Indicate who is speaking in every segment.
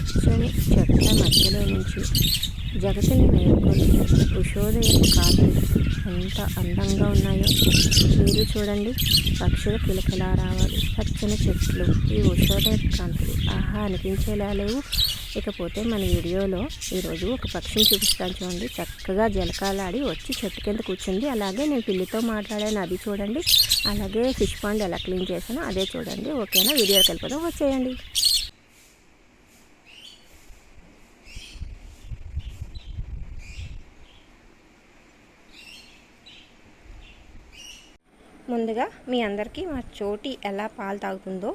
Speaker 1: పచ్చని చెట్ల మధ్యలో నుంచి జగతిని మేల్కొని ఉషోదయం కాంతులు ఎంత అందంగా ఉన్నాయో. మీరు చూడండి. పక్షులు కిలకిలా రావాలి. పచ్చని చెట్లు. ఈ ఉషోదయ కాంతులు. ఆహా అనిపించేలా లేవు. ఇకపోతే మన వీడియోలో ఈరోజు ఒక పక్షిని చూపిస్తాను చూడండి. చక్కగా జలకాలాడి వచ్చి చెట్టు కింద కూర్చుంది. అలాగే నేను పిల్లితో మాట్లాడాను. అది చూడండి. అలాగే ఫిష్ పాండ్ ఎలా క్లీన్ చేశానో అదే చూడండి. ఓకేనా? వీడియోకి వెళ్ళిపోదాం. వచ్చేయండి. ముందుగా మీ అందరికీ మా చోటి ఎలా పాలు తాగుతుందో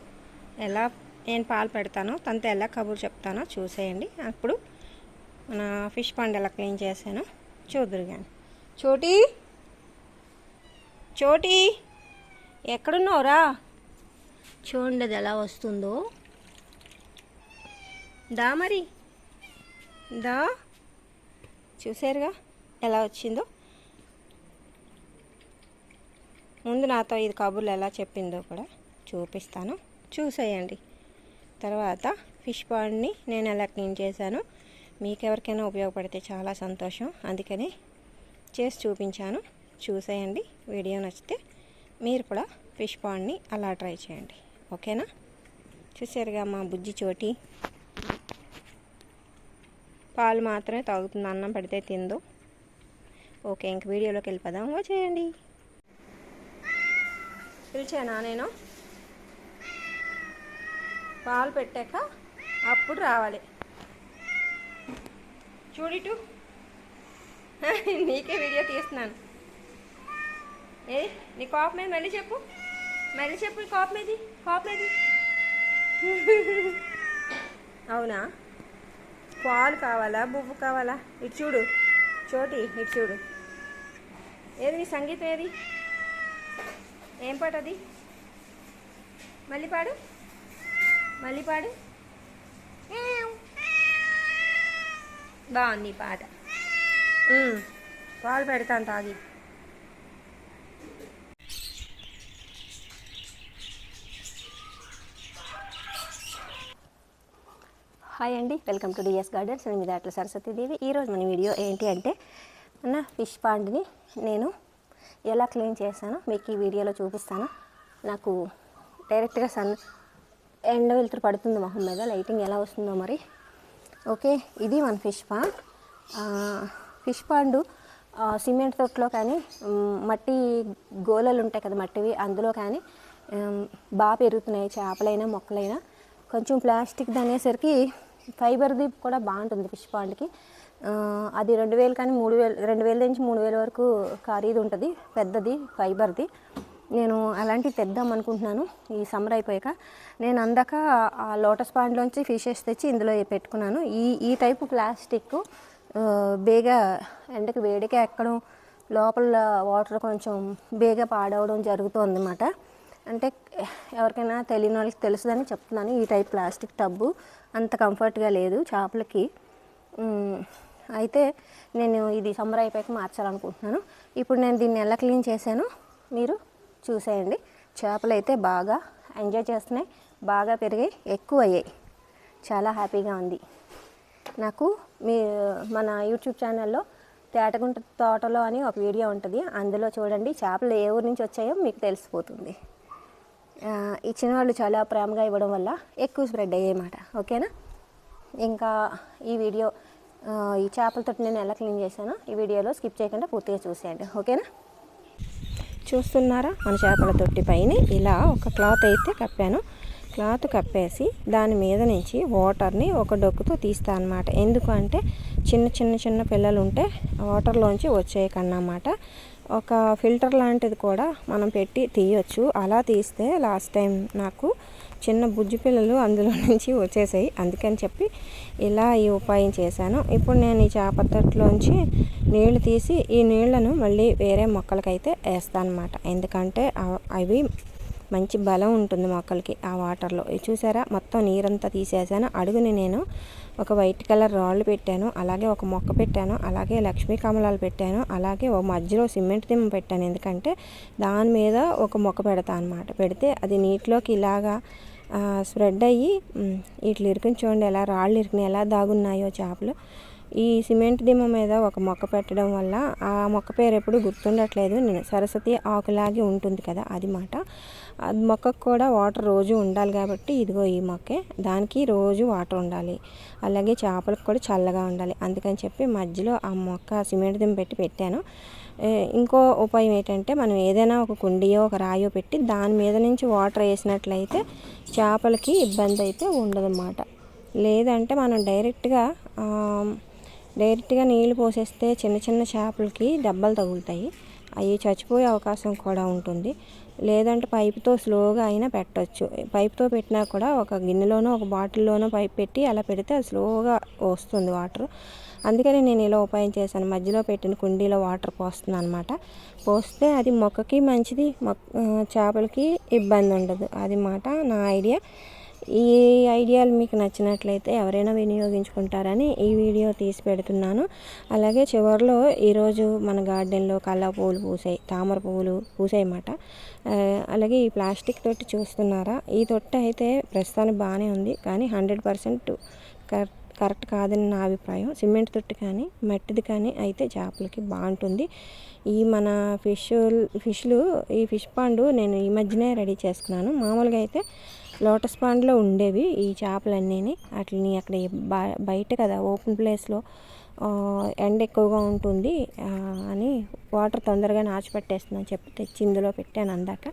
Speaker 1: ఎలా నేను పాలు పెడతానో తనతో ఎలా కబురు చెప్తానో చూసేయండి. అప్పుడు మన ఫిష్ పండు ఎలా క్లీన్ చేశానో. చూదురు కానీ చోటి! చోటి! ఎక్కడున్నావురా? చూడండి అది ఎలా వస్తుందో. దా మరి. దా. చూసారుగా ఎలా వచ్చిందో? ముందు నాతో ఇది కబుర్లు ఎలా చెప్పిందో కూడా చూపిస్తాను. చూసేయండి. తర్వాత ఫిష్ పాండ్ని నేను ఎలా క్లీన్ చేశాను మీకు ఎవరికైనా ఉపయోగపడితే చాలా సంతోషం. అందుకని చేసి చూపించాను. చూసేయండి. వీడియో నచ్చితే మీరు కూడా ఫిష్ పాండ్ని అలా ట్రై చేయండి. ఓకేనా? చూసారుగా మా బుజ్జి చోటి. పాలు మాత్రమే తాగుతుంది అన్నం పడితే తిందు. ఓకే ఇంక వీడియోలోకి వెళ్ళిపోదాం. వచ్చేయండి పిలిచానా నేను? పాలు పెట్టాక అప్పుడు రావాలి. చూడిటు నీకే వీడియో తీస్తున్నాను. ఏ నీ కోపం మీద మళ్ళీ చెప్పు. మళ్ళీ చెప్పు నీ కోపం ఏది? కోపం ఏది? అవునా? పాలు కావాలా? బువ్వు కావాలా? ఇటు చూడు. చోటి ఇటు చూడు. ఏది నీ సంగీతం ఏది? ఏం పాట అది? మళ్ళీ పాడు. మళ్ళీ పాడు. బాగుంది పాట. పాలు పెడతాను తాగి. హాయ్ అండి వెల్కమ్ టు డిఎస్ గార్డెన్స్. నేను మీ దాట్ల సరస్వతీదేవి. ఈరోజు మన వీడియో ఏంటి అంటే మన ఫిష్ పాండ్ని నేను ఎలా క్లీన్ చేశానో మీకు ఈ వీడియోలో చూపిస్తాను. నాకు డైరెక్ట్గా సన్ ఎండ వెలుతురు పడుతుంది మొహం మీద లైటింగ్ ఎలా వస్తుందో మరి. ఓకే ఇది మన fish pond fish pond cement తొట్లో కానీ మట్టి గోలలు ఉంటాయి కదా మట్టివి అందులో కానీ బాగా పెరుగుతున్నాయి చేపలైనా మొక్కలైనా. కొంచెం ప్లాస్టిక్ అనేసరికి ఫైబర్ది కూడా బాగుంటుంది ఫిష్ పాండ్కి. అది రెండు వేలు కానీ మూడు వేలు రెండు వేల నుంచి మూడు వేల వరకు ఖరీదు ఉంటుంది. పెద్దది ఫైబర్ది. నేను అలాంటివి తెద్దాం అనుకుంటున్నాను. ఈ సమ్మర్ అయిపోయాక నేను అందాక ఆ లోటస్ పాండ్లోంచి ఫిషెస్ తెచ్చి ఇందులో పెట్టుకున్నాను. ఈ ఈ టైపు ప్లాస్టిక్ బేగా ఎండకి వేడికే ఎక్కడం లోపల వాటర్ కొంచెం బేగా పాడవడం జరుగుతుంది అన్నమాట అంటే ఎవరికైనా తెలియని వాళ్ళకి తెలుసుదని చెప్తున్నాను. ఈ టైప్ ప్లాస్టిక్ టబ్బు అంత కంఫర్ట్గా లేదు చేపలకి. అయితే నేను ఇది సమ్మర్ అయిపోయాక మార్చాలనుకుంటున్నాను. ఇప్పుడు నేను దీన్ని ఎలా క్లీన్ చేశాను మీరు చూసేయండి. చేపలు అయితే బాగా ఎంజాయ్ చేస్తున్నాయి. బాగా పెరిగాయి. ఎక్కువ అయ్యాయి చాలా హ్యాపీగా ఉంది. నాకు మీ మన యూట్యూబ్ ఛానల్లో తేటగుంట తోటలో అని ఒక వీడియో ఉంటుంది. అందులో చూడండి చేపలు ఏ ఊరి నుంచి వచ్చాయో మీకు తెలిసిపోతుంది. ఇచ్చిన వాళ్ళు చాలా ప్రేమగా ఇవ్వడం వల్ల ఎక్కువ స్ప్రెడ్ అయ్యాయి అన్నమాట ఓకేనా? ఇంకా ఈ వీడియో ఈ చేపలతో నేను ఎలా క్లీన్ చేశానో ఈ వీడియోలో స్కిప్ చేయకుండా పూర్తిగా చూసేయండి. ఓకేనా? చూస్తున్నారా? మన చేపల తొట్టి పైన ఇలా ఒక క్లాత్ అయితే కప్పాను. క్లాత్ కప్పేసి దాని మీద నుంచి వాటర్ని ఒక డొక్కుతో తీస్తా అనమాట ఎందుకు అంటే చిన్న చిన్న చిన్న పిల్లలు ఉంటే వాటర్లోంచి వచ్చే అన్నమాట ఒక ఫిల్టర్ లాంటిది కూడా మనం పెట్టి తీయొచ్చు. అలా తీస్తే లాస్ట్ టైం నాకు చిన్న బుజ్జి పిల్లలు అందులో నుంచి వచ్చేసాయి. అందుకని చెప్పి ఇలా ఈ ఉపాయం చేశాను. ఇప్పుడు నేను ఈ చేపత్తట్లోంచి నీళ్ళు తీసి ఈ నీళ్ళను మళ్ళీ వేరే మొక్కలకైతే వేస్తాను అనమాట ఎందుకంటే అవ- అవి మంచి బలం ఉంటుంది మొక్కలకి ఆ వాటర్లో. ఇది చూసారా? మొత్తం నీరంతా తీసేసాను. అడుగుని నేను ఒక వైట్ కలర్ రాళ్ళు పెట్టాను అలాగే ఒక మొక్క పెట్టాను అలాగే లక్ష్మీ కమలాలు పెట్టాను అలాగే ఒక మధ్యలో సిమెంట్ దిమ్మ పెట్టాను. ఎందుకంటే దాని మీద ఒక మొక్క పెడతా అనమాట పెడితే అది నీటిలోకి ఇలాగా స్ప్రెడ్ అయ్యి ఇట్లా ఇరుకుని చూడండి ఎలా రాళ్ళు ఇరుకుని ఎలా దాగున్నాయో చేపలు. ఈ సిమెంట్ దిమ్మ మీద ఒక మొక్క పెట్టడం వల్ల ఆ మొక్క పేరు ఎప్పుడు గుర్తుండట్లేదు. నేను సరస్వతి ఆకులాగే ఉంటుంది కదా అది మాట. అది మొక్కకు కూడా వాటర్ రోజు ఉండాలి కాబట్టి ఇదిగో ఈ మొక్కే. దానికి రోజు వాటర్ ఉండాలి. అలాగే చేపలకు కూడా చల్లగా ఉండాలి. అందుకని చెప్పి మధ్యలో ఆ మొక్క సిమెంట్ దిమ్మ పెట్టి పెట్టాను. ఇంకో ఉపాయం ఏంటంటే మనం ఏదైనా ఒక కుండియో ఒక రాయో పెట్టి దాని మీద నుంచి వాటర్ వేసినట్లయితే చేపలకి ఇబ్బంది అయితే ఉండదన్నమాట. లేదంటే మనం డైరెక్ట్గా డైరెక్ట్గా నీళ్ళు పోసేస్తే చిన్న చిన్న చేపలకి దెబ్బలు తగులుతాయి. అవి చచ్చిపోయే అవకాశం కూడా ఉంటుంది. లేదంటే పైపుతో స్లోగా అయినా పెట్టవచ్చు పైపుతో పెట్టినా కూడా ఒక గిన్నెలోనో ఒక బాటిల్లోనో పైప్ పెట్టి అలా పెడితే అది స్లోగా వస్తుంది వాటర్. అందుకని నేను ఇలా ఉపాయం చేశాను. మధ్యలో పెట్టిన కుండీలో వాటర్ పోస్తున్నాను అనమాట పోస్తే అది మొక్కకి మంచిది మొక్క చేపలకి ఇబ్బంది ఉండదు. అది మాట నా ఐడియా. ఈ ఐడియాలు మీకు నచ్చినట్లయితే ఎవరైనా వినియోగించుకుంటారని ఈ వీడియో తీసి పెడుతున్నాను. అలాగే చివరిలో ఈరోజు మన గార్డెన్లో కల్లా పువ్వులు పూసాయి తామర పువ్వులు పూసాయి అన్నమాట అలాగే ఈ ప్లాస్టిక్ తొట్టి చూస్తున్నారా? ఈ తొట్టి అయితే ప్రస్తుతానికి బాగానే ఉంది కానీ హండ్రెడ్ పర్సెంట్ కరెక్ట్ కరెక్ట్ కాదని నా అభిప్రాయం. సిమెంట్ తొట్టి కానీ మట్టిది కానీ అయితే చేపలకి బాగుంటుంది. ఈ మన ఫిష్ ఫిష్లు ఈ ఫిష్ పాండు నేను ఈ మధ్యనే రెడీ చేసుకున్నాను. మామూలుగా అయితే లోటస్ పాండ్లో ఉండేవి ఈ చేపలన్నీ వాటిని అక్కడ బ- బయట కదా ఓపెన్ ప్లేస్లో ఎండ ఎక్కువగా ఉంటుంది అని వాటర్ తొందరగా నాచిపెట్టేస్తుందని చెప్పి తెచ్చి ఇందులో పెట్టాను అందాక.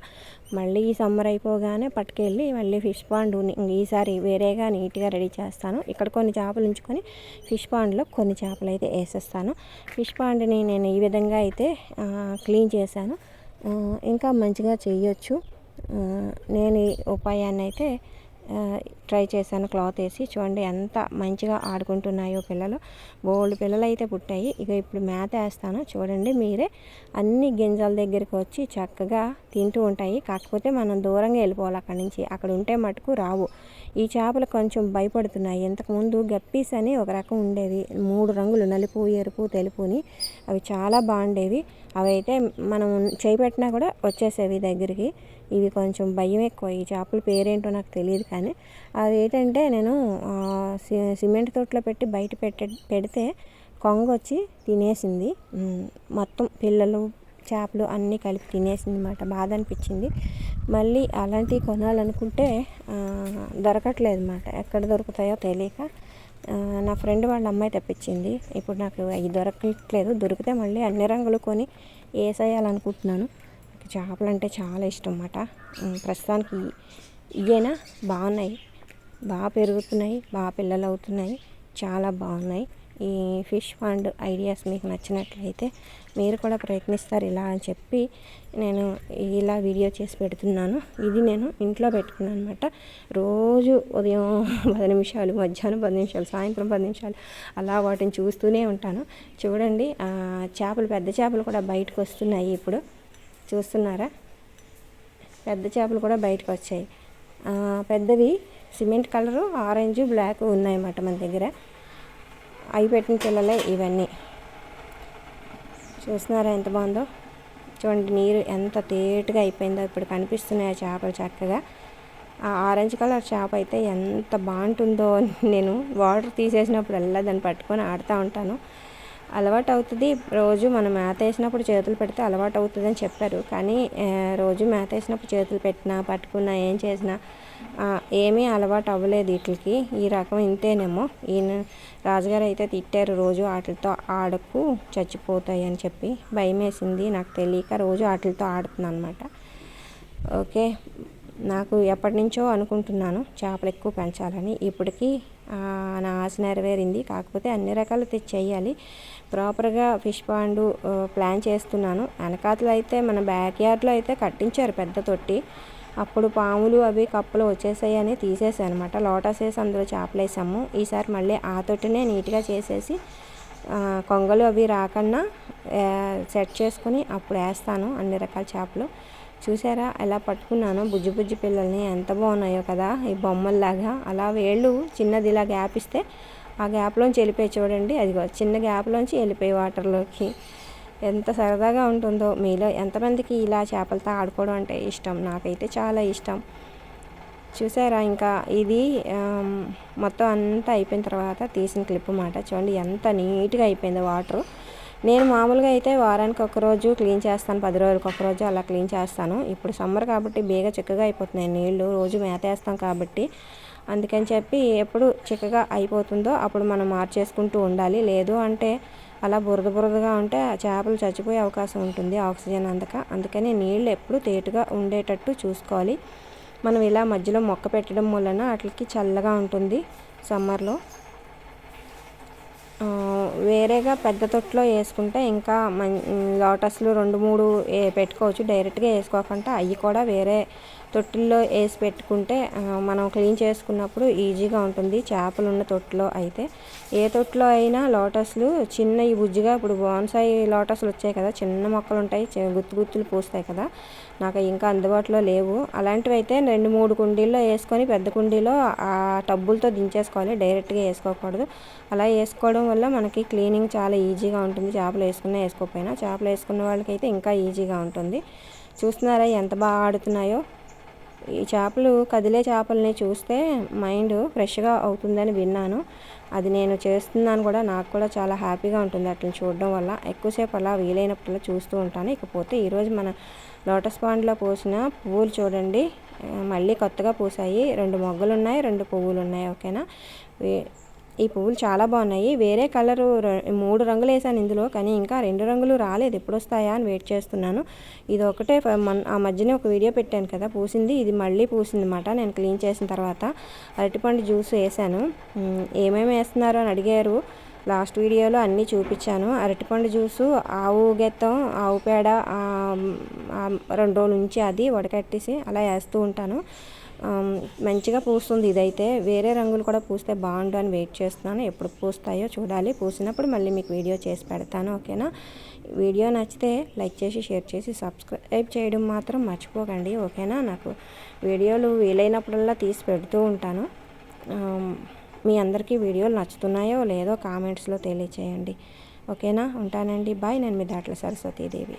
Speaker 1: మళ్ళీ ఈ సమ్మర్ అయిపోగానే పట్టుకెళ్ళి మళ్ళీ ఫిష్ పాండ్ ఈసారి వేరేగా నీట్గా రెడీ చేస్తాను. ఇక్కడ కొన్ని చేపలు ఉంచుకొని ఫిష్ పాండ్లో కొన్ని చేపలు అయితే వేసేస్తాను. ఫిష్ పాండ్ని నేను ఈ విధంగా అయితే క్లీన్ చేశాను. ఇంకా మంచిగా చేయొచ్చు. నేను ఉపాయాన్ని అయితే ట్రై చేశాను క్లాత్ వేసి. చూడండి ఎంత మంచిగా ఆడుకుంటున్నాయో పిల్లలు. బోల్డ్ పిల్లలు అయితే పుట్టాయి. ఇక ఇప్పుడు మేత వేస్తాను. చూడండి మీరే. అన్ని గింజల దగ్గరికి వచ్చి చక్కగా తింటూ ఉంటాయి. కాకపోతే మనం దూరంగా వెళ్ళిపోవాలి అక్కడి నుంచి. అక్కడ ఉంటే మటుకు రావు. ఈ చేపలు కొంచెం భయపడుతున్నాయి. ఇంతకుముందు గప్పీస్ అని ఒక రకం ఉండేవి మూడు రంగులు నలుపు ఎరుపు తెలుపుని. అవి చాలా బాగుండేవి. అవి అయితే మనం చేయి పెట్టినా కూడా వచ్చేసేవి దగ్గరికి. ఇవి కొంచెం భయం ఎక్కువ. ఈ చేపల పేరేంటో నాకు తెలియదు కానీ. అవి ఏంటంటే నేను సి- సిమెంట్ తోటలో పెట్టి బయట పెట్టే పెడితే కొంగ వచ్చి తినేసింది మొత్తం పిల్లలు చేపలు అన్నీ కలిపి తినేసింది అనమాట బాధ అనిపించింది మళ్ళీ అలాంటివి కొనాలనుకుంటే దొరకట్లేదు అనమాట ఎక్కడ దొరుకుతాయో తెలియక నా ఫ్రెండ్ వాళ్ళ అమ్మాయి తెప్పించింది. ఇప్పుడు నాకు అవి దొరకట్లేదు. దొరికితే మళ్ళీ అన్ని రంగులు కొని వేసేయాలనుకుంటున్నాను. నాకు చేపలు అంటే చాలా ఇష్టం అన్నమాట ప్రస్తుతానికి ఇవేనా బాగున్నాయి. బాగా పెరుగుతున్నాయి. బాగా పిల్లలు అవుతున్నాయి చాలా బాగున్నాయి. ఈ ఫిష్ ఫండ్ ఐడియాస్ మీకు నచ్చినట్లయితే మీరు కూడా ప్రయత్నిస్తారు ఇలా అని చెప్పి నేను ఇలా వీడియో చేసి పెడుతున్నాను. ఇది నేను ఇంట్లో పెట్టుకున్నాను అనమాట రోజు ఉదయం పది నిమిషాలు మధ్యాహ్నం పది నిమిషాలు సాయంత్రం పది నిమిషాలు అలా వాటిని చూస్తూనే ఉంటాను. చూడండి చేపలు పెద్ద చేపలు కూడా బయటకు వస్తున్నాయి ఇప్పుడు. చూస్తున్నారా? పెద్ద చేపలు కూడా బయటకు వచ్చాయి. పెద్దవి సిమెంట్ కలరు ఆరెంజ్ బ్లాక్ ఉన్నాయన్నమాట మన దగ్గర. అవి పెట్టిన పిల్లలే ఇవన్నీ. చూస్తున్నారా ఎంత బాగుందో? చూడండి నీరు ఎంత తేటగా అయిపోయిందో ఇప్పుడు కనిపిస్తున్నాయి ఆ చేపలు చక్కగా. ఆ ఆరెంజ్ కలర్ చేప అయితే ఎంత బాగుంటుందో నేను వాటర్ తీసేసినప్పుడల్లా దాన్ని పట్టుకొని ఆడుతూ ఉంటాను. అలవాటు అవుతుంది రోజు మనం మేత వేసినప్పుడు చేతులు పెడితే అలవాటు అవుతుంది అని చెప్పారు. కానీ రోజు మేత వేసినప్పుడు చేతులు పెట్టినా పట్టుకున్నా ఏం చేసినా ఏమీ అలవాటు అవ్వలేదు వీటికి. ఈ రకం ఇంతేనేమో. ఈయన రాజుగారు అయితే తిట్టారు రోజు వాటితో ఆడకు చచ్చిపోతాయి అని చెప్పి. భయం వేసింది నాకు తెలియక రోజు వాటితో ఆడుతున్నాను అనమాట ఓకే. నాకు ఎప్పటి నుంచో అనుకుంటున్నాను చేపలు ఎక్కువ పెంచాలని. ఇప్పటికీ నా ఆశ నెరవేరింది. కాకపోతే అన్ని రకాలు తెచ్చేయాలి. ప్రాపర్గా ఫిష్ పాండు ప్లాన్ చేస్తున్నాను. వెనకాతలు అయితే మన బ్యాక్ యార్డ్లో అయితే కట్టించారు పెద్ద తొట్టి. అప్పుడు పాములు అవి కప్పలు వచ్చేసాయి అని తీసేసాను అనమాట లోటస్ వేసి అందులో చేపలు వేసాము ఈసారి మళ్ళీ ఆ తొట్టినే నీట్గా చేసేసి కొంగలు అవి రాకుండా సెట్ చేసుకుని అప్పుడు వేస్తాను అన్ని రకాల చేపలు. చూసారా ఎలా పట్టుకున్నాను? బుజ్జి బుజ్జి పిల్లల్ని ఎంత బాగున్నాయో కదా? ఈ బొమ్మల్లాగా. అలా వేళ్ళు చిన్నది ఇలా గ్యాప్ ఇస్తే ఆ గ్యాప్లోంచి వెళ్ళిపోయి చూడండి. అదిగో చిన్న గ్యాప్లోంచి వెళ్ళిపోయి వాటర్లోకి. ఎంత సరదాగా ఉంటుందో. మీలో ఎంతమందికి ఇలా చేపలతో ఆడుకోవడం అంటే ఇష్టం? నాకైతే చాలా ఇష్టం. చూసారా ఇంకా ఇది మొత్తం అంతా అయిపోయిన తర్వాత తీసిన క్లిప్ మాట. చూడండి ఎంత నీట్గా అయిపోయిందో వాటర్. నేను మామూలుగా అయితే వారానికి ఒకరోజు క్లీన్ చేస్తాను పది రోజులకు ఒకరోజు అలా క్లీన్ చేస్తాను. ఇప్పుడు సమ్మర్ కాబట్టి బేగ చిక్కగా అయిపోతున్నాయి నీళ్ళు రోజు మేతేస్తాం కాబట్టి. అందుకని చెప్పి ఎప్పుడు చిక్కగా అయిపోతుందో అప్పుడు మనం మార్చేసుకుంటూ ఉండాలి. లేదు అంటే అలా బురద బురదగా ఉంటే ఆ చేపలు చచ్చిపోయే అవకాశం ఉంటుంది ఆక్సిజన్ అందక. అందుకని నీళ్ళు ఎప్పుడు తేటుగా ఉండేటట్టు చూసుకోవాలి. మనం ఇలా మధ్యలో మొక్క పెట్టడం వలన వాటికి చల్లగా ఉంటుంది సమ్మర్లో. వేరేగా పెద్ద తొట్టులో వేసుకుంటే ఇంకా మం లోటస్లు రెండు మూడు ఏ పెట్టుకోవచ్చు. డైరెక్ట్గా వేసుకోకుండా అవి కూడా వేరే తొట్టిల్లో వేసి పెట్టుకుంటే మనం క్లీన్ చేసుకున్నప్పుడు ఈజీగా ఉంటుంది. చేపలు ఉన్న తొట్టిలో అయితే. ఏ తొట్టులో అయినా లోటస్లు చిన్న ఈ బుజ్జిగా ఇప్పుడు బాన్సాయి లోటస్లు వచ్చాయి కదా చిన్న మొక్కలు ఉంటాయి చి- గుత్తు గుత్తులు పూస్తాయి కదా. నాకు ఇంకా అందుబాటులో లేవు. అలాంటివి అయితే రెండు మూడు కుండీల్లో వేసుకొని పెద్ద కుండీలో ఆ టబ్బులతో దించేసుకోవాలి. డైరెక్ట్గా వేసుకోకూడదు. అలా వేసుకోవడం వల్ల మనకి క్లీనింగ్ చాలా ఈజీగా ఉంటుంది. చేపలు వేసుకున్నా వేసుకోకపోయినా. చేపలు వేసుకున్న వాళ్ళకైతే ఇంకా ఈజీగా ఉంటుంది. చూస్తున్నారా ఎంత బాగా ఆడుతున్నాయో? ఈ చేపలు కదిలే చేపల్ని చూస్తే మైండ్ ఫ్రెష్గా అవుతుందని విన్నాను. అది నేను చేస్తున్నాను కూడా నాకు కూడా చాలా హ్యాపీగా ఉంటుంది అట్లా చూడడం వల్ల. ఎక్కువసేపు అలా వీలైనప్పుడు చూస్తూ ఉంటాను. ఇకపోతే ఈరోజు మన లోటస్ పాండ్లో పూసిన పువ్వులు చూడండి. మళ్ళీ కొత్తగా పూసాయి. రెండు మొగ్గలు ఉన్నాయి రెండు పువ్వులు ఉన్నాయి ఓకేనా? వే- ఈ పువ్వులు చాలా బాగున్నాయి. వేరే కలరు మూడు రంగులు వేసాను ఇందులో కానీ ఇంకా రెండు రంగులు రాలేదు. ఎప్పుడు వస్తాయా అని వెయిట్ చేస్తున్నాను. ఇది ఒకటే ఆ మధ్యనే ఒక వీడియో పెట్టాను కదా పూసింది. ఇది మళ్ళీ పూసింది అనమాట నేను క్లీన్ చేసిన తర్వాత అరటిపండు జ్యూస్ వేసాను. ఏమేమి వేస్తున్నారు అని అడిగారు. లాస్ట్ వీడియోలో అన్నీ చూపించాను. అరటిపండు జ్యూసు ఆవు గెత్తం ఆవు పేడ రెండు రోజుల నుంచి అది వడకట్టేసి అలా వేస్తూ ఉంటాను. మంచిగా పూస్తుంది. ఇదైతే వేరే రంగులు కూడా పూస్తే బాగుండు అని వెయిట్ చేస్తున్నాను. ఎప్పుడు పూస్తాయో చూడాలి. పూసినప్పుడు మళ్ళీ మీకు వీడియో చేసి పెడతాను ఓకేనా? వీడియో నచ్చితే లైక్ చేసి షేర్ చేసి సబ్స్క్రైబ్ చేయడం మాత్రం మర్చిపోకండి ఓకేనా? నాకు వీడియోలు వీలైనప్పుడల్లా తీసి పెడుతూ ఉంటాను. మీ అందరికీ వీడియోలు నచ్చుతున్నాయో లేదో కామెంట్స్లో తెలియచేయండి ఓకేనా? ఉంటానండి. బాయ్. నేను మీ దాట్ల సరస్వతీదేవి.